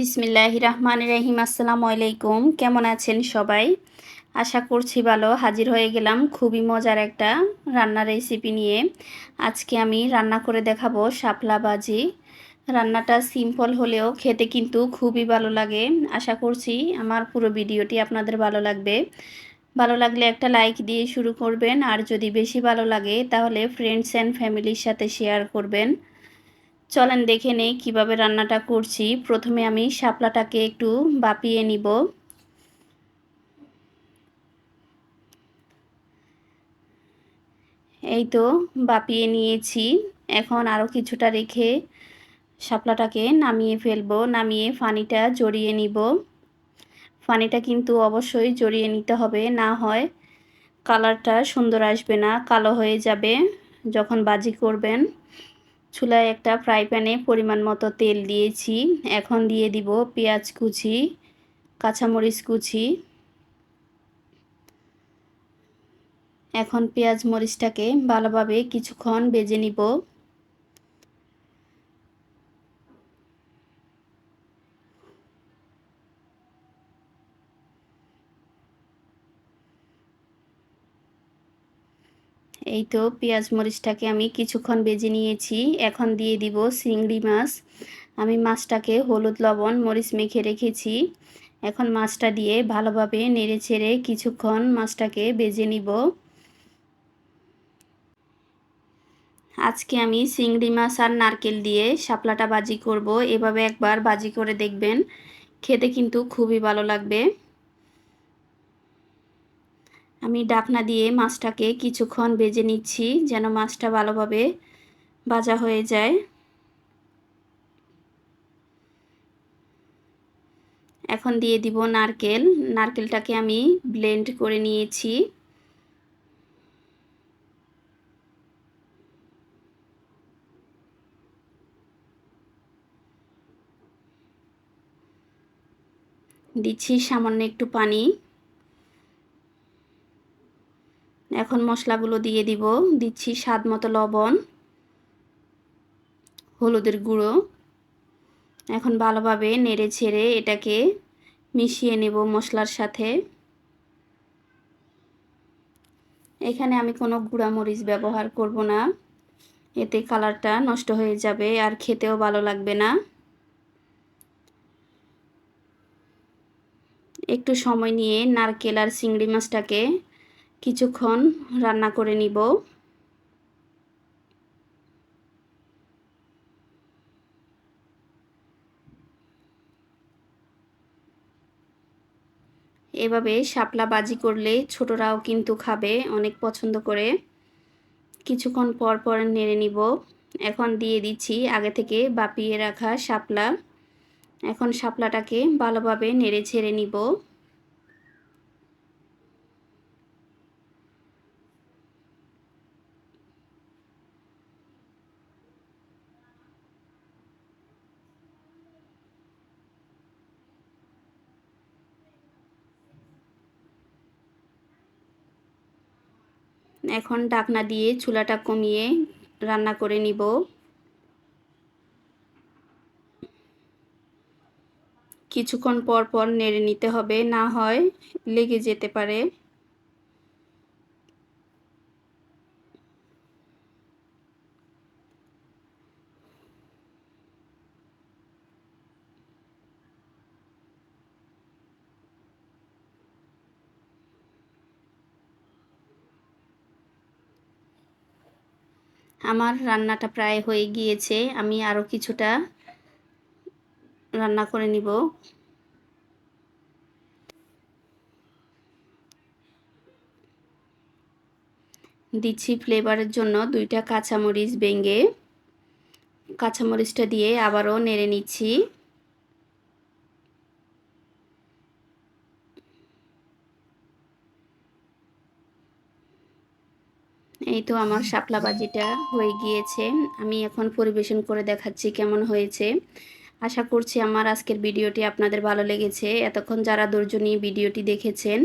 বিসমিল্লাহ রহমান রহিম আসসালামু আলাইকুম। কেমন আছেন সবাই? আশা করছি ভালো। হাজির হয়ে গেলাম খুবই মজার একটা রান্নার রেসিপি নিয়ে। আজকে আমি রান্না করে দেখাবো শাপলা বাজি রান্নাটা সিম্পল হলেও খেতে কিন্তু খুবই ভালো লাগে। আশা করছি আমার পুরো ভিডিওটি আপনাদের ভালো লাগবে। ভালো লাগলে একটা লাইক দিয়ে শুরু করবেন, আর যদি বেশি ভালো লাগে তাহলে ফ্রেন্ডস অ্যান্ড ফ্যামিলির সাথে শেয়ার করবেন। চলেন দেখে নেই কীভাবে রান্নাটা করছি। প্রথমে আমি শাপলাটাকে একটু বাপিয়ে নিব। এই তো বাপিয়ে নিয়েছি। এখন আরও কিছুটা রেখে শাপলাটাকে নামিয়ে ফেলব, নামিয়ে ফানিটা জড়িয়ে নিব। ফানিটা কিন্তু অবশ্যই জড়িয়ে নিতে হবে, না হয় কালারটা সুন্দর আসবে না, কালো হয়ে যাবে যখন বাজি করবেন। চুলায় একটা ফ্রাই প্যানে পরিমাণ মতো তেল দিয়েছি। এখন দিয়ে দিব পেঁয়াজ কুচি, কাঁচামরিচ কুচি। এখন পেঁয়াজ মরিচটাকে ভালোভাবে কিছুক্ষণ বেজে নিব। এই তো পেঁয়াজ মরিচটাকে আমি কিছুক্ষণ বেজে নিয়েছি। এখন দিয়ে দিব চিংড়ি মাছ। আমি মাছটাকে হলুদ, লবণ, মরিচ মেখে রেখেছি। এখন মাছটা দিয়ে ভালোভাবে নেড়ে ছেড়ে কিছুক্ষণ মাছটাকে বেজে নিব। আজকে আমি চিংড়ি মাছ আর নারকেল দিয়ে শাপলাটা বাজি করব। এভাবে একবার বাজি করে দেখবেন। খেতে কিন্তু খুবই ভালো লাগবে। আমি ডাকনা দিয়ে মাছটাকে কিছুক্ষণ বেজে নিচ্ছি যেন মাছটা ভালোভাবে ভাজা হয়ে যায়। এখন দিয়ে দিব নারকেল। নারকেলটাকে আমি ব্লেন্ড করে নিয়েছি। দিচ্ছি সামান্য একটু পানি। এখন মশলাগুলো দিয়ে দিব। দিচ্ছি স্বাদ মতো লবণ, হলুদের গুঁড়ো। এখন ভালোভাবে নেড়ে ছেড়ে এটাকে মিশিয়ে নেব মশলার সাথে। এখানে আমি কোনো গুঁড়া মরিচ ব্যবহার করব না। এতে কালারটা নষ্ট হয়ে যাবে আর খেতেও ভালো লাগবে না। একটু সময় নিয়ে নারকেল আর চিংড়ি মাছটাকে কিছুক্ষণ রান্না করে নিব। এভাবে শাপলা বাজি করলে ছোটরাও কিন্তু খাবে অনেক পছন্দ করে। কিছুক্ষণ পর পর নেড়ে নিব। এখন দিয়ে দিচ্ছি আগে থেকে বাপিয়ে রাখা শাপলা। এখন শাপলাটাকে ভালোভাবে নেড়ে ছেড়ে নিব। এখন ঢাকনা দিয়ে চুলাটা কমিয়ে রান্না করে নিব। কিছুক্ষণ পর পর নেড়ে নিতে হবে, না হয় লেগে যেতে পারে। আমার রান্নাটা প্রায় হয়ে গিয়েছে। আমি আরও কিছুটা রান্না করে নিব। দিচ্ছি ফ্লেভারের জন্য দুইটা কাঁচামরিচ বেঙ্গে কাঁচামরিচটা দিয়ে আবারও নেড়ে নিচ্ছি। এই তো আমার শাপলা বাজিটা হয়ে গিয়েছে। আমি এখন পরিবেশন করে দেখাচ্ছি কেমন হয়েছে। আশা করছি আমার আজকের ভিডিওটি আপনাদের ভালো লেগেছে। এতক্ষণ যারা নিয়ে ভিডিওটি দেখেছেন,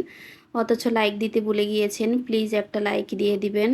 অথচ লাইক দিতে ভুলে গিয়েছেন প্লিজ একটা লাইক দিয়ে দিবেন।